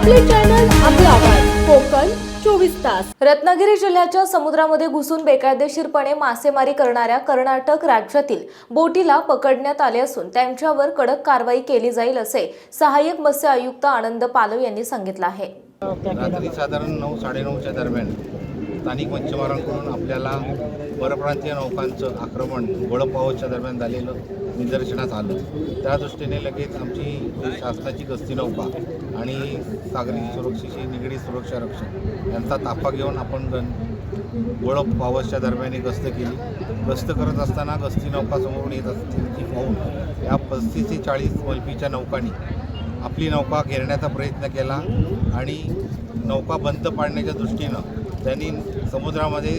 आपले चॅनल आपला आवाज. कोकण चोवीस तास. रत्नागिरी जिल्ह्याच्या समुद्रामध्ये घुसून बेकायदेशीरपणे मासेमारी करणाऱ्या कर्नाटक राज्यातील बोटीला पकडण्यात आले असून त्यांच्यावर कडक कारवाई केली जाईल असे सहाय्यक मत्स्य आयुक्त आनंद पालव यांनी सांगितलं आहे. रात्री साधारण नऊ साडेनऊच्या दरम्यान स्थानिक मच्छीमारांकडून आपल्याला परप्रांतीय नौकांचं आक्रमण गोळपावच्या दरम्यान झालेलं निदर्शनास आलं. त्या दृष्टीने लगेच आमची शासनाची गस्ती नौका आणि सागरी सुरक्षेशी निगडीत सुरक्षा रक्षक यांचा ताफा घेऊन आपण गण गोळप पावसच्या दरम्यान गस्त केली. गस्त करत असताना गस्ती नौका समोरून येत असल्याची पाहून या पस्तीस ते चाळीस मलपीच्या नौकांनी आपली नौका घेरण्याचा प्रयत्न केला आणि नौका बंद पाडण्याच्या दृष्टीनं त्यांनी समुद्रामध्ये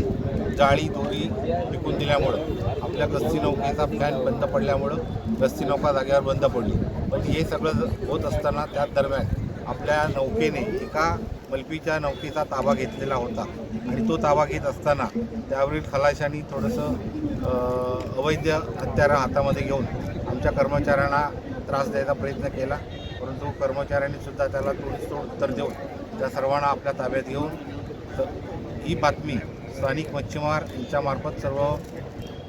जाळी दोरी विकून दिल्यामुळं आपल्या गस्ती नौकेचा फॅन बंद पडल्यामुळं गस्ती नौका जागेवर बंद पडली. पण हे सगळं होत असताना त्या दरम्यान आपल्या नौकेने एका मलपीच्या नौकेचा ताबा घेतलेला होता. आणि तो ताबा घेत असताना त्यावरील खलाशांनी थोडंसं अवैध हत्यारं हातामध्ये घेऊन आमच्या कर्मचाऱ्यांना त्रास द्यायचा प्रयत्न केला. परंतु कर्मचाऱ्यांनी सुद्धा त्याला तोडीस उत्तर देऊन त्या सर्वांना आपल्या ताब्यात घेऊन ही बातमी स्थानिक मच्छीमार यांच्यामार्फत सर्व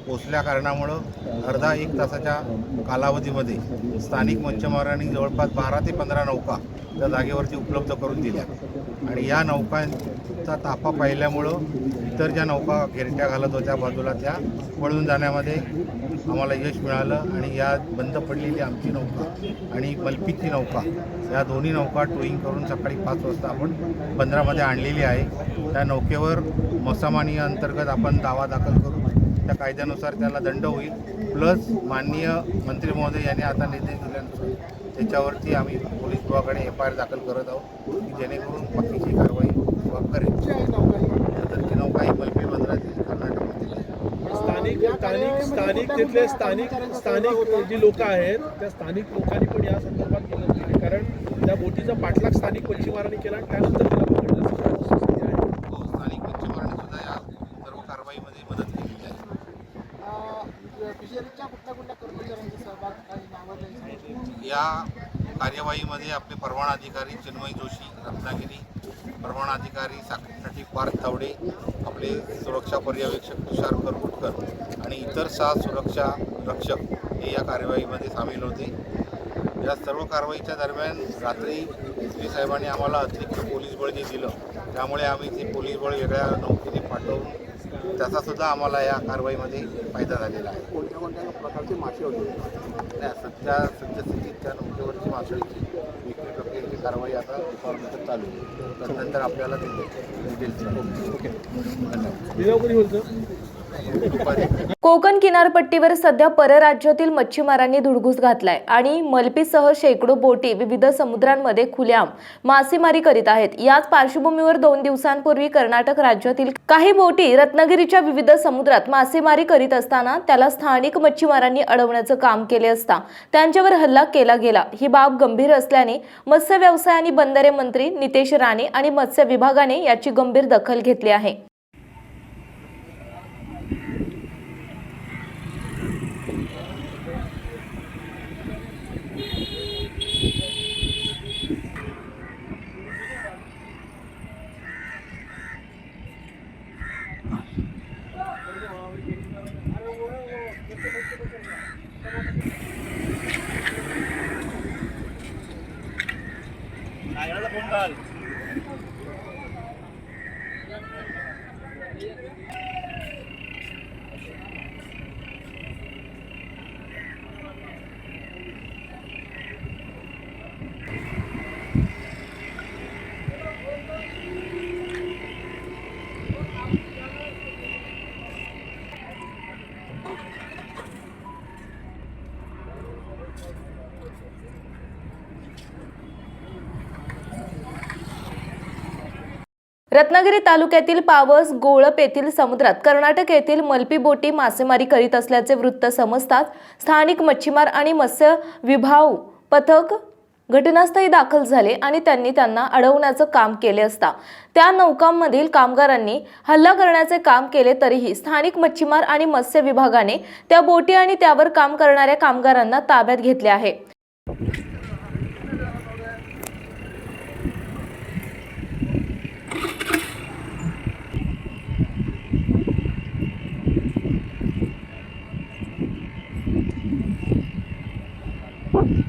पोचल्या कारणामुळं अर्धा एक तासाच्या कालावधीमध्ये स्थानिक मच्छीमारांनी जवळपास बारा ते पंधरा नौका त्या जागेवरती उपलब्ध करून दिल्या. आणि या नौकांचा ताफा पाहिल्यामुळं इतर ज्या नौका घेरट्या घालत होत्या बाजूला त्या पळून जाण्यामध्ये आम्हाला यश मिळालं आणि या बंद पडलेली आमची नौका आणि मलपीची नौका या दोन्ही नौका टोईंग करून सकाळी पाच वाजता आपण बंदरामध्ये आणलेली आहे. त्या नौकेवर मसामानी अंतर्गत आपण दावा दाखल करू. त्या कायद्यानुसार त्याला दंड होईल. प्लस माननीय मंत्री महोदय यांनी आता निर्देश दिल्यानुसार त्याच्यावरती आम्ही पोलीस विभागाकडे एफ आय आर दाखल करत आहोत की जेणेकरून बाकीची कारवाई करेल. ही मलपी बंदरातील कर्नाटकमधील आहे स्थानिक स्थानिक स्थानिक तिथले स्थानिक स्थानिक जी लोक आहेत त्या स्थानिक लोकांनी पण या संदर्भात केली. कारण त्या बोटीचा पाठलाग स्थानिक मच्छीमारांनी केला आणि त्यानंतर पकडलं. आहे हो, स्थानिक मच्छीमारांनी सुद्धा या सर्व कारवाईमध्ये मदत केलेली आहे. काही या कार्यवाहीमध्ये आपले परवाना अधिकारी चिन्मय जोशी रत्नागिरी परवाना अधिकारी साखरेसाठी पार्थ तावडे आपले सुरक्षा पर्यवेक्षक तुषार करकुटकर आणि इतर सहा सुरक्षा रक्षक हे या कार्यवाहीमध्ये सामील होते. या सर्व कारवाईच्या दरम्यान रात्री श्री साहेबांनी आम्हाला अतिरिक्त पोलीस बळ जे दिलं त्यामुळे आम्ही ते पोलीस बळ वेगळ्या नौकेने पाठवून त्याचासुद्धा आम्हाला या कारवाईमध्ये फायदा झालेला आहे. कोणत्या कोणत्या प्रकारचे मासे होते? नाही सध्या सद्यस्थितीत त्या नौकेवरची मासळीची विक्री प्रक्रियेची कारवाई आता डिपार्टमेंट चालू आहे. त्यानंतर आपल्याला डिटेल्स ओके. धन्यवाद. कोकण किनारपट्टीवर सध्या परराज्यातील मच्छीमारांनी धुडगूस घातलाय आणि मलपीसह शेकडो बोटी विविध समुद्रांमध्ये खुल्याम मासेमारी करीत आहेत. याच पार्श्वभूमीवर दोन दिवसांपूर्वी कर्नाटक राज्यातील काही बोटी रत्नागिरीच्या विविध समुद्रात मासेमारी करीत असताना त्याला स्थानिक मच्छीमारांनी अडवण्याचं काम केले असता त्यांच्यावर हल्ला केला गेला. ही बाब गंभीर असल्याने मत्स्य व्यवसाय आणि बंदरे मंत्री नितेश राणे आणि मत्स्य विभागाने याची गंभीर दखल घेतली आहे. Puntal. रत्नागिरी तालुक्यातील पावस गोळप येथील समुद्रात कर्नाटक येथील मलपी बोटी मासेमारी करीत असल्याचे वृत्त समजतात स्थानिक मच्छीमार आणि मत्स्य विभाग पथक घटनास्थळी दाखल झाले आणि त्यांनी त्यांना अडवण्याचं काम केले असता त्या नौकांमधील कामगारांनी हल्ला करण्याचे काम केले तरीही स्थानिक मच्छीमार आणि मत्स्य विभागाने त्या बोटी आणि त्यावर काम करणाऱ्या कामगारांना ताब्यात घेतले आहे.